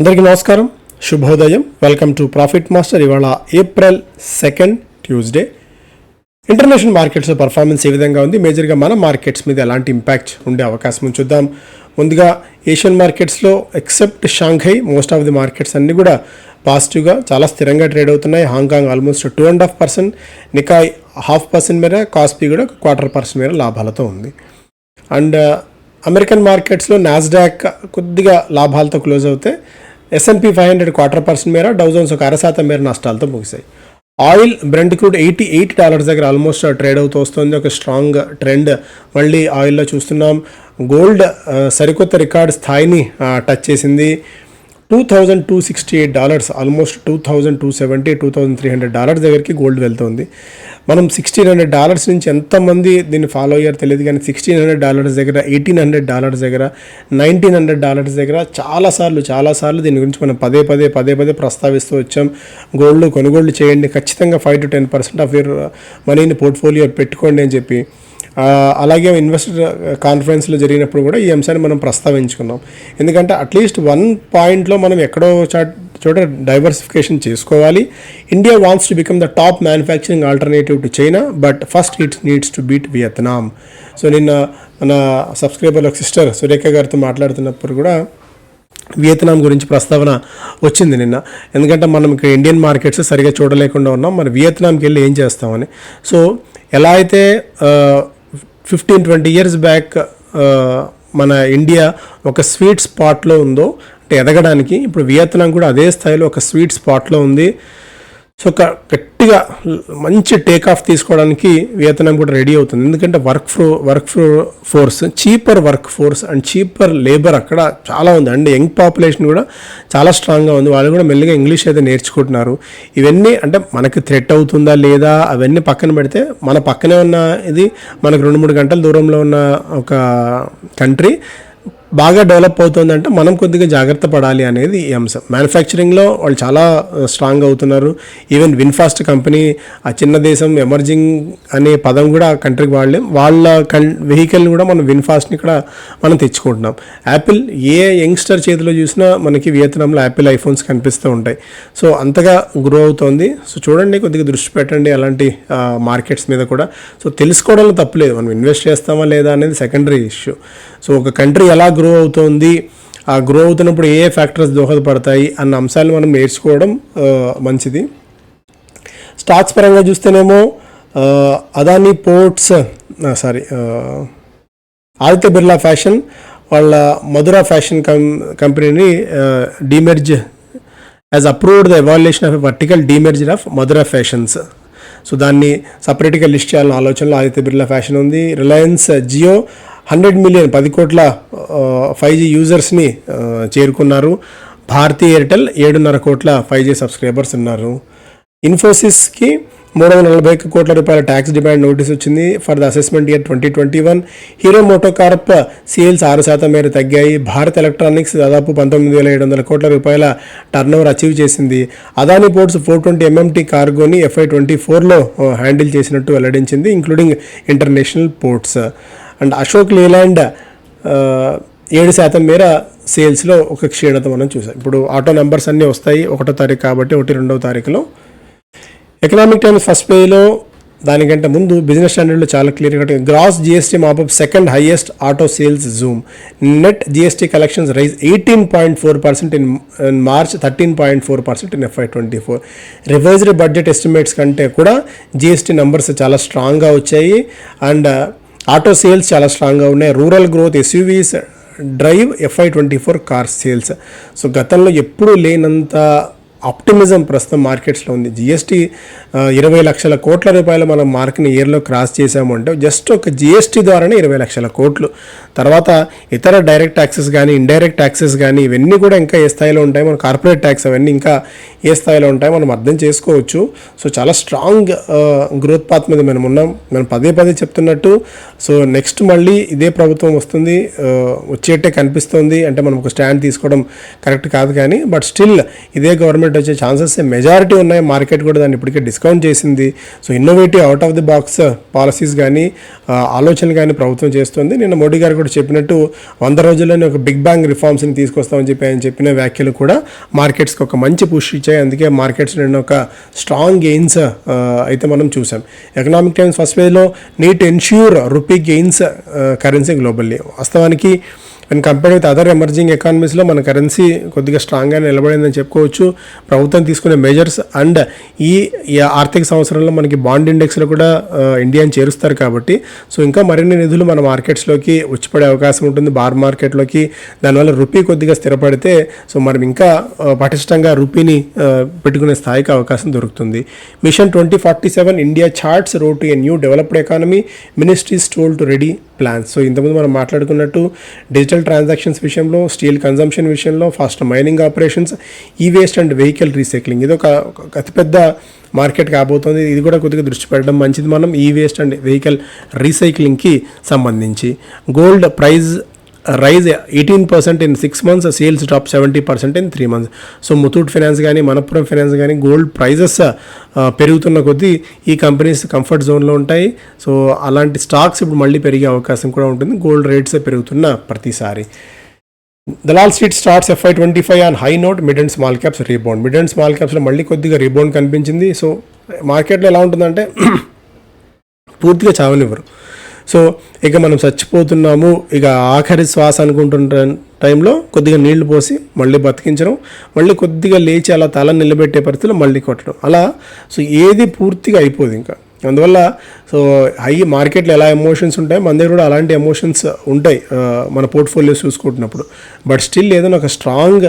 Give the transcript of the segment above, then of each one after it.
అందరికీ నమస్కారం. శుభోదయం. వెల్కమ్ టు ప్రాఫిట్ మాస్టర్ ఇవాళ April second Tuesday international markets performance ఏ విధంగా ఉంది? మేజర్గా మన మార్కెట్స్ మీద ఎలాంటి ఇంపాక్ట్ ఉండే అవకాశం చూద్దాం. ముందుగా ఏషియన్ మార్కెట్స్లో except Shanghai most of the markets అన్నీ కూడా పాజిటివ్గా చాలా స్థిరంగా ట్రేడ్ అవుతున్నాయి. Hong Kong almost two and half percent Nikkei half percent మేర కాస్పీ కూడా క్వార్టర్ పర్సెంట్ మేర లాభాలతో ఉంది. అండ్ అమెరికన్ మార్కెట్స్లో నాస్డాక్ కొద్దిగా లాభాలతో క్లోజ్ అవుతే S and P five hundred quarter percent మేర డౌజన్స్ ఒక అరశాతం మేర నష్టాలతో ముగిశాయి. Oil brent crude eighty eight dollars దగ్గర ఆల్మోస్ట్ ట్రేడ్ uh, అవుతూ వస్తుంది. ఒక స్ట్రాంగ్ ట్రెండ్ uh, మళ్ళీ ఆయిల్లో చూస్తున్నాం. గోల్డ్ uh, సరికొత్త రికార్డ్ స్థాయిని టచ్ చేసింది. Two thousand two sixty eight dollars almost two thousand two seventy two thousand three hundred dollars దగ్గరికి గోల్డ్ వెళ్తుంది. మనం సిక్స్టీన్ హండ్రెడ్ డాలర్స్ నుంచి ఎంతమంది దీన్ని ఫాలో అయ్యారు తెలియదు కానీ సిక్స్టీన్ హండ్రెడ్ డాలర్స్ దగ్గర ఎయిటీన్ హండ్రెడ్ డాలర్స్ దగ్గర నైన్టీన్ హండ్రెడ్ డాలర్స్ దగ్గర చాలాసార్లు చాలాసార్లు దీని గురించి మనం పదే పదే పదే పదే ప్రస్తావిస్తూ వచ్చాం. గోల్డ్ కొనుగోళ్ళు చేయండి. ఖచ్చితంగా five to ten percent of your మనీని పోర్ట్ఫోలియో పెట్టుకోండి అని చెప్పి. అలాగే ఇన్వెస్టర్ కాన్ఫరెన్స్లో జరిగినప్పుడు కూడా ఈ అంశాన్ని మనం ప్రస్తావించుకున్నాం. ఎందుకంటే అట్లీస్ట్ వన్ పాయింట్లో మనం ఎక్కడో చాట్ చోట డైవర్సిఫికేషన్ చేసుకోవాలి. India wants to become the top manufacturing alternative to China but first it needs to beat Vietnam so నిన్న మన సబ్స్క్రైబర్ సిస్టర్ సురేఖ గారితో మాట్లాడుతున్నప్పుడు కూడా వియత్నాం గురించి ప్రస్తావన వచ్చింది నిన్న. ఎందుకంటే మనం ఇక్కడ ఇండియన్ మార్కెట్స్ సరిగా చూడలేకుండా ఉన్నాం. మరి వియత్నాంకి వెళ్ళి ఏం చేస్తామని. సో ఎలా అయితే ఫిఫ్టీన్ ట్వంటీ ఇయర్స్ బ్యాక్ మన ఇండియా ఒక స్వీట్ స్పాట్లో ఉందో ఎదగడానికి ఇప్పుడు వియత్నాం కూడా అదే స్థాయిలో ఒక స్వీట్ స్పాట్లో ఉంది. సో ఒక గట్టిగా మంచి టేక్ ఆఫ్ తీసుకోవడానికి వియత్నాం కూడా రెడీ అవుతుంది. ఎందుకంటే work fro work fro force cheaper work force and cheaper labour అక్కడ చాలా ఉంది. అండ్ యంగ్ పాపులేషన్ కూడా చాలా స్ట్రాంగ్గా ఉంది. వాళ్ళు కూడా మెల్లిగా ఇంగ్లీష్ అయితే నేర్చుకుంటున్నారు. ఇవన్నీ అంటే మనకి థ్రెట్ అవుతుందా లేదా అవన్నీ పక్కన పెడితే మన పక్కనే ఉన్న ఇది మనకు రెండు మూడు గంటల దూరంలో ఉన్న ఒక కంట్రీ బాగా డెవలప్ అవుతుందంటే మనం కొద్దిగా జాగ్రత్త పడాలి అనేది ఈ అంశం. మ్యానుఫ్యాక్చరింగ్లో వాళ్ళు చాలా స్ట్రాంగ్ అవుతున్నారు. ఈవెన్ విన్ఫాస్ట్ కంపెనీ ఆ చిన్న దేశం ఎమర్జింగ్ అనే పదం కూడా ఆ కంట్రీకి వాళ్ళే వాళ్ళ కన్ వెహికల్ని కూడా మనం విన్ఫాస్ట్ని ఇక్కడ మనం తెచ్చుకుంటున్నాం. యాపిల్ ఏ యంగ్స్టర్ చేతిలో చూసినా మనకి వియత్నాంలో యాపిల్ ఐఫోన్స్ కనిపిస్తూ ఉంటాయి. సో అంతగా గ్రో అవుతోంది. సో చూడండి కొద్దిగా దృష్టి పెట్టండి అలాంటి మార్కెట్స్ మీద కూడా. సో తెలుసుకోవడంలో తప్పులేదు మనం ఇన్వెస్ట్ చేస్తామా లేదా అనేది సెకండరీ ఇష్యూ. సో ఒక కంట్రీ ఎలా గ్రో అవుతోంది. ఆ గ్రో అవుతున్నప్పుడు ఏ ఫ్యాక్టర్స్ దోహదపడతాయి అన్న అంశాలు మనం నేర్చుకోవడం మంచిది. స్టాక్స్ పరంగా చూస్తేనేమో ఆ, Adani ports sorry Aditya Birla fashion వాళ్ళ మధురా ఫ్యాషన్ కం కంపెనీని demerge as approved the evaluation of vertical demerger of Madhura fashions so దాన్ని సపరేట్గా లిస్ట్ చేయాలన్న ఆలోచనలో ఆదిత్య బిర్లా ఫ్యాషన్ ఉంది. రిలయన్స్ జియో హండ్రెడ్ మిలియన్ పది కోట్ల ఫైవ్ జీ యూజర్స్ని చేరుకున్నారు. భారతీ ఎయిర్టెల్ ఏడున్నర కోట్ల ఫైవ్ జీ సబ్స్క్రైబర్స్ ఉన్నారు. ఇన్ఫోసిస్కి మూడు వందల నలభై ఒక్క కోట్ల రూపాయల ట్యాక్స్ డిమాండ్ నోటీస్ వచ్చింది. For the assessment year twenty twenty one Hero MotoCorp sales ఆరు శాతం మేర తగ్గాయి. భారత్ ఎలక్ట్రానిక్స్ దాదాపు పంతొమ్మిది వేల ఏడు వందల కోట్ల రూపాయల టర్న్ అచీవ్ చేసింది. Adani ports four twenty MMT కార్గోని FY twenty ఫోర్లో హ్యాండిల్ చేసినట్టు వెల్లడించింది including international ports and Ashok Leyland ఏడు శాతం మేర సేల్స్లో ఒక క్షీణత మనం చూసాం. ఇప్పుడు ఆటో నెంబర్స్ అన్నీ వస్తాయి ఒకటో తారీఖు కాబట్టి ఒకటి రెండవ తారీఖులో. ఎకనామిక్ టైమ్స్ ఫస్ట్ పేజ్లో దానికంటే ముందు బిజినెస్ స్టాండర్డ్లో చాలా క్లియర్గా gross GST mop up second highest auto sales zoom. Net GST collections rise eighteen point four percent in March thirteen point four percent in FY twenty four. Revised budget estimates కంటే కూడా GST numbers చాలా స్ట్రాంగ్గా వచ్చాయి. And auto sales చాలా స్ట్రాంగ్గా ఉన్నాయి. Rural growth SUVs drive FY twenty four car sales so గతంలో ఎప్పుడూ లేనంత ఆప్టిమిజం ప్రస్తుతం మార్కెట్స్లో ఉంది. జిఎస్టీ ఇరవై లక్షల కోట్ల రూపాయలు మనం మార్క్ని ఇయర్లో క్రాస్ చేసాము అంటే జస్ట్ ఒక జిఎస్టీ ద్వారానే ఇరవై లక్షల కోట్లు. తర్వాత ఇతర డైరెక్ట్ ట్యాక్సెస్ కానీ ఇండైరెక్ట్ ట్యాక్సెస్ కానీ ఇవన్నీ కూడా ఇంకా ఏ స్థాయిలో ఉంటాయి? మన కార్పొరేట్ ట్యాక్స్ అవన్నీ ఇంకా ఏ స్థాయిలో ఉంటాయి మనం అర్థం చేసుకోవచ్చు. సో చాలా స్ట్రాంగ్ గ్రోత్ పాత్ మీద మనం ఉన్నాం. మనం పదే పదే చెప్తున్నట్టు సో నెక్స్ట్ మళ్ళీ ఇదే ప్రభుత్వం వస్తుంది. వచ్చేటే కనిపిస్తుంది. అంటే మనం ఒక స్టాండ్ తీసుకోవడం కరెక్ట్ కాదు కానీ బట్ స్టిల్ ఇదే గవర్నమెంట్ ప్రాఫిట్ వచ్చే ఛాన్సెస్ మెజారిటీ ఉన్నాయి. మార్కెట్ కూడా దాన్ని ఇప్పటికే డిస్కౌంట్ చేసింది. So innovative out of the box policies కానీ ఆలోచనలు కానీ ప్రభుత్వం చేస్తుంది. నిన్న మోడీ గారు కూడా చెప్పినట్టు వంద రోజుల్లోనే ఒక బిగ్ బ్యాంగ్ రిఫార్మ్స్ని తీసుకొస్తామని చెప్పి ఆయన చెప్పిన వ్యాఖ్యలు కూడా మార్కెట్స్కి ఒక మంచి పుష్ ఇచ్చాయి. అందుకే మార్కెట్స్ నిన్న ఒక స్ట్రాంగ్ గెయిన్స్ అయితే మనం చూసాం ఎకనామిక్ టైమ్స్ ఫస్ట్ పేజ్లో neat ensure rupee gains currency globally వాస్తవానికి and compare with other emerging ఎకానమీస్లో మన కరెన్సీ కొద్దిగా స్ట్రాంగ్గా నిలబడిందని చెప్పుకోవచ్చు. ప్రభుత్వం తీసుకునే మెజర్స్ అండ్ ఈ ఆర్థిక సంవత్సరంలో మనకి బాండ్ ఇండెక్స్లో కూడా ఇండియాని చేరుస్తారు కాబట్టి. సో ఇంకా మరిన్ని నిధులు మన మార్కెట్స్లోకి వచ్చిపడే అవకాశం ఉంటుంది. బార్ మార్కెట్లోకి దానివల్ల రూపీ కొద్దిగా స్థిరపడితే సో మనం ఇంకా పటిష్టంగా రూపీని పెట్టుకునే స్థాయికి అవకాశం దొరుకుతుంది. Mission twenty forty seven India charts road to a new developed economy ministries told to ready plans so ఇంతకుముందు మనం మాట్లాడుకున్నట్టు డిజిటల్ ట్రాన్సాక్షన్స్ విషయంలో స్టీల్ కన్జంప్షన్ విషయంలో ఫాస్ట్ మైనింగ్ ఆపరేషన్స్ ఈ వేస్ట్ అండ్ వెహికల్ రీసైక్లింగ్ ఇది ఒక ఒక అతిపెద్ద మార్కెట్ కాబోతుంది. ఇది కూడా కొద్దిగా దృష్టి పెట్టడం మంచిది. మనం ఈ వేస్ట్ అండ్ వెహికల్ రీసైక్లింగ్కి సంబంధించి. Gold price rise eighteen percent in six months sales drop seventy percent in three months. So Muthoot finance కానీ మనప్పురం ఫైనాన్స్ కానీ గోల్డ్ ప్రైజెస్ పెరుగుతున్న కొద్దీ ఈ కంపెనీస్ కంఫర్ట్ జోన్లో ఉంటాయి. సో అలాంటి స్టాక్స్ ఇప్పుడు మళ్ళీ పెరిగే అవకాశం కూడా ఉంటుంది. గోల్డ్ రేట్స్ పెరుగుతున్న ప్రతిసారి. Dalal street starts FY twenty five on high note mid and small caps rebound. Mid and small క్యాప్స్లో మళ్ళీ కొద్దిగా రీబౌండ్ కనిపించింది. సో మార్కెట్లో ఎలా ఉంటుందంటే పూర్తిగా చావనివ్వరు. సో ఇక మనం చచ్చిపోతున్నాము ఇక ఆఖరి శ్వాస అనుకుంటున్న టైంలో కొద్దిగా నీళ్ళు పోసి మళ్ళీ బతికించడం మళ్ళీ కొద్దిగా లేచి అలా తల నిలబెట్టే పరిస్థితిలో మళ్ళీ కొట్టడం. అలా సో ఏది పూర్తిగా అయిపోదు ఇంకా. అందువల్ల సో హై మార్కెట్లో ఎలా ఎమోషన్స్ ఉంటాయి మన దగ్గర కూడా అలాంటి ఎమోషన్స్ ఉంటాయి మన పోర్ట్ఫోలియోస్ చూసుకుంటున్నప్పుడు. బట్ స్టిల్ ఏదైనా ఒక స్ట్రాంగ్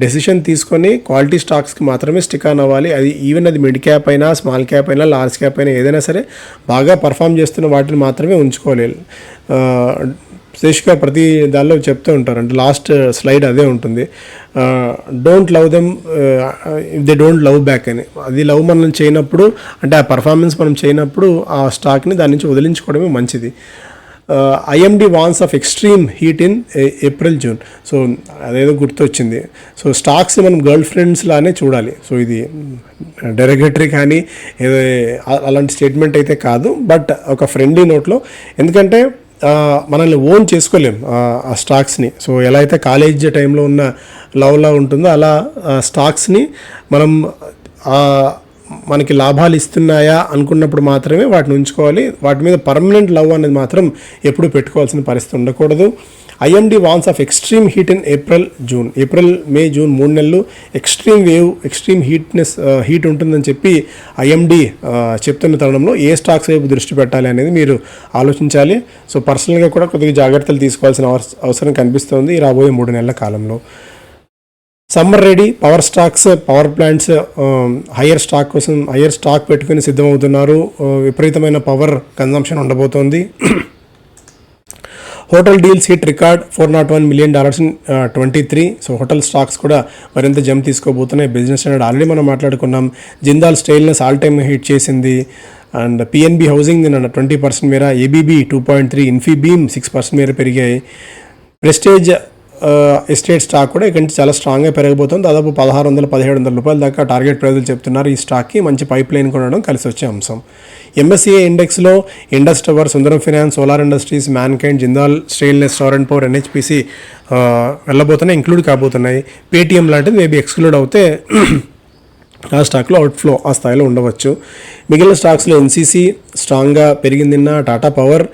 డెసిషన్ తీసుకొని క్వాలిటీ స్టాక్స్కి మాత్రమే స్టిక్ ఆన్ అవ్వాలి. అది ఈవెన్ అది మిడ్ క్యాప్ అయినా స్మాల్ క్యాప్ అయినా లార్జ్ క్యాప్ అయినా ఏదైనా సరే బాగా పర్ఫామ్ చేస్తున్న వాటిని మాత్రమే ఉంచుకోవాలి. ఆ, ప్రతి దానిలో చెప్తూ ఉంటారు. అంటే లాస్ట్ స్లైడ్ అదే ఉంటుంది. Don't love them if they don't love back అని. అది లవ్ మనం చేయనప్పుడు అంటే ఆ పర్ఫార్మెన్స్ మనం చేయనప్పుడు ఆ స్టాక్ని దాని నుంచి వదిలించుకోవడమే మంచిది. IMD warns of extreme heat in April June so అదేదో గుర్తొచ్చింది. సో స్టాక్స్ మనం గర్ల్ ఫ్రెండ్స్ లానే చూడాలి. సో ఇది డెరగేటరీ కానీ ఏదో అలాంటి స్టేట్మెంట్ అయితే కాదు. బట్ ఒక ఫ్రెండ్లీ నోట్లో ఎందుకంటే మనల్ని ఓన్ చేసుకోలేం ఆ, స్టాక్స్ని. సో ఎలా అయితే కాలేజ్ టైంలో ఉన్న లవ్లా ఉంటుందో అలా స్టాక్స్ని మనం మనకి లాభాలు ఇస్తున్నాయా అనుకున్నప్పుడు మాత్రమే వాటిని ఉంచుకోవాలి. వాటి మీద పర్మనెంట్ లవ్ అనేది మాత్రం ఎప్పుడు పెట్టుకోవాల్సిన పరిస్థితి ఉండకూడదు. IMD warns of extreme heat in April June. April May June మూడు నెలలు extreme wave extreme heatness heat ఉంటుందని చెప్పి ఐఎండి చెప్తున్న తరుణంలో ఏ స్టాక్స్ వైపు దృష్టి పెట్టాలి అనేది మీరు ఆలోచించాలి. సో పర్సనల్గా కూడా కొద్దిగా జాగ్రత్తలు తీసుకోవాల్సిన అవస- అవసరం కనిపిస్తుంది రాబోయే మూడు నెలల కాలంలో. Summer ready power stocks power plants higher stock కోసం హయ్యర్ స్టాక్ పెట్టుకుని సిద్ధమవుతున్నారు. విపరీతమైన పవర్ కన్జంప్షన్ ఉండబోతోంది. Hotel deals hit record four nought one million dollars in twenty three. So hotel stocks కూడా మరింత జంప్ తీసుకోబోతున్నాయి. బిజినెస్ స్టాండర్డ్ ఆల్రెడీ మనం మాట్లాడుకున్నాం. Jindal stainless all time hit చేసింది. అండ్ పిఎన్బి హౌసింగ్ నిన్న ట్వంటీ పర్సెంట్ మేర ABB two point three Infibeam six percent మేర పెరిగాయి. ప్రెస్టేజ్ ఎస్టేట్ స్టాక్ కూడా ఇక్కడి నుంచి చాలా స్ట్రాంగ్గా పెరగబోతుంది. దాదాపు పదహారు వందల పదిహేడు వందల రూపాయల దాకా టార్గెట్ ప్రైజులు చెప్తున్నారు ఈ స్టాక్కి మంచి పైప్ లైన్ కొనడం కలిసి వచ్చే అంశం. MSCI ఇండెక్స్లో Indus tower Sundaram finance solar industries mankind Jindal stainless torrent power NHPC వెళ్ళబోతున్నాయి include కాబోతున్నాయి. పేటీఎం లాంటిది మేబీ ఎక్స్క్లూడ్ అవుతే ఆ స్టాక్లో అవుట్ఫ్లో ఆ స్థాయిలో ఉండవచ్చు. మిగిలిన స్టాక్స్లో ఎన్సీసీ స్ట్రాంగ్గా పెరిగిందిన్న Tata power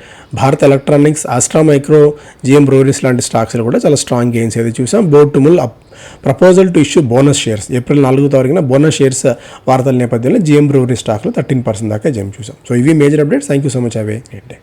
Bharat electronics Astra micro GM breweries లాంటి స్టాక్స్లో కూడా చాలా స్ట్రాంగ్ గెయిన్స్ అయితే చూసాం. Board mull up proposal to issue bonus shares April నాలుగో తారీఖున బోనస్ షేర్స్ వార్తల నేపథ్యంలో జిఎం బ్రోరీ స్టాక్లో థర్టీన్ పర్సెంట్ దాకా జంప్ చూసాం. సో ఇవి major updates thank you so much away day